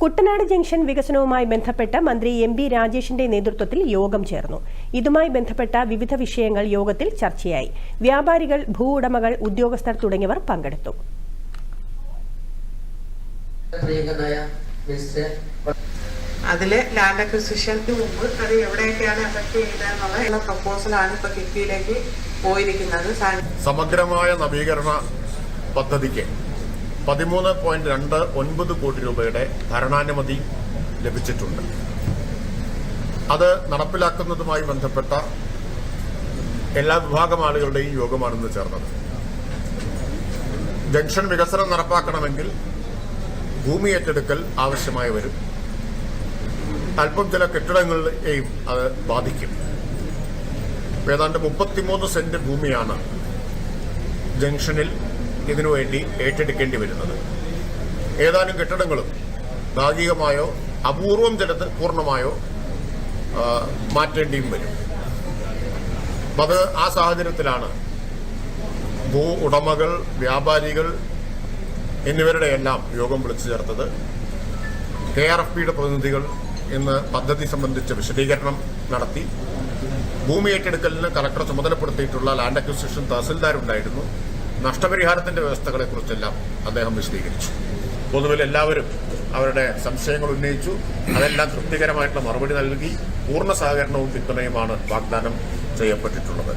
Kuttanad junction വികസനവുമായി ബന്ധപ്പെട്ട് മന്ത്രി എം ബി രാജേഷിന്റെ നേതൃത്വത്തിൽ യോഗം ചേർന്നു. ഇതുമായി ബന്ധപ്പെട്ട വിവിധ വിഷയങ്ങൾ യോഗത്തിൽ ചർച്ചയായി. വ്യാപാരികൾ ഭൂ ഉടമകൾ ഉദ്യോഗസ്ഥർ തുടങ്ങിയവർ പങ്കെടുത്തു. അതിൽ ലാൻഡ് അക്വിസിഷന് മുമ്പ് അത് എവിടെയൊക്കെയാണ് എഫക്ട് ചെയ്തെന്നുള്ള പ്രപ്പോസലാണ് ഇപ്പൊ കിഫ്ബിയിലേക്ക് പോയിരിക്കുന്നത്. സമഗ്രമായ നവീകരണ പദ്ധതിക്ക് പതിമൂന്ന് പോയിന്റ് രണ്ട് ഒൻപത് കോടി രൂപയുടെ ഭരണാനുമതി ലഭിച്ചിട്ടുണ്ട്. അത് നടപ്പിലാക്കുന്നതുമായി ബന്ധപ്പെട്ട എല്ലാ വിഭാഗം ആളുകളുടെയും യോഗമാണെന്ന് ചേർന്നത്. ജംഗ്ഷൻ വികസനം നടപ്പാക്കണമെങ്കിൽ ഭൂമി ഏറ്റെടുക്കൽ ആവശ്യമായി വരും. അല്പം ചില കെട്ടിടങ്ങളെയും അത് ബാധിക്കും. ഏതാണ്ട് മുപ്പത്തിമൂന്ന് സെന്റ് ഭൂമിയാണ് ജംഗ്ഷനിൽ ഇതിനുവേണ്ടി ഏറ്റെടുക്കേണ്ടി വരുന്നത്. ഏതാനും കെട്ടിടങ്ങളും ഭാഗികമായോ അപൂർവം ചിലത് പൂർണമായോ മാറ്റേണ്ടിയും വരും. അത് ആ സാഹചര്യത്തിലാണ് ഭൂ ഉടമകൾ വ്യാപാരികൾ എന്നിവരുടെ എല്ലാം യോഗം വിളിച്ചു ചേർത്തത്. കെ ആർ എഫ് പിയുടെ പ്രതിനിധികൾ ഇന്ന് പദ്ധതി സംബന്ധിച്ച വിശദീകരണം നടത്തി. ഭൂമി ഏറ്റെടുക്കലിന് കലക്ടർ ചുമതലപ്പെടുത്തിയിട്ടുള്ള ലാൻഡ് അക്വിസിഷൻ തഹസിൽദാരുണ്ടായിരുന്നു. നഷ്ടപരിഹാരത്തിന്റെ വ്യവസ്ഥകളെ വ്യവസ്ഥകളെക്കുറിച്ചെല്ലാം അദ്ദേഹം വിശദീകരിച്ചു. പൊതുവിൽ എല്ലാവരും അവരുടെ സംശയങ്ങൾ ഉന്നയിച്ചു. അതെല്ലാം തൃപ്തികരമായിട്ടുള്ള മറുപടി നൽകി. പൂർണ സഹകരണവും പിന്തുണയുമാണ് വാഗ്ദാനം ചെയ്യപ്പെട്ടിട്ടുള്ളത്.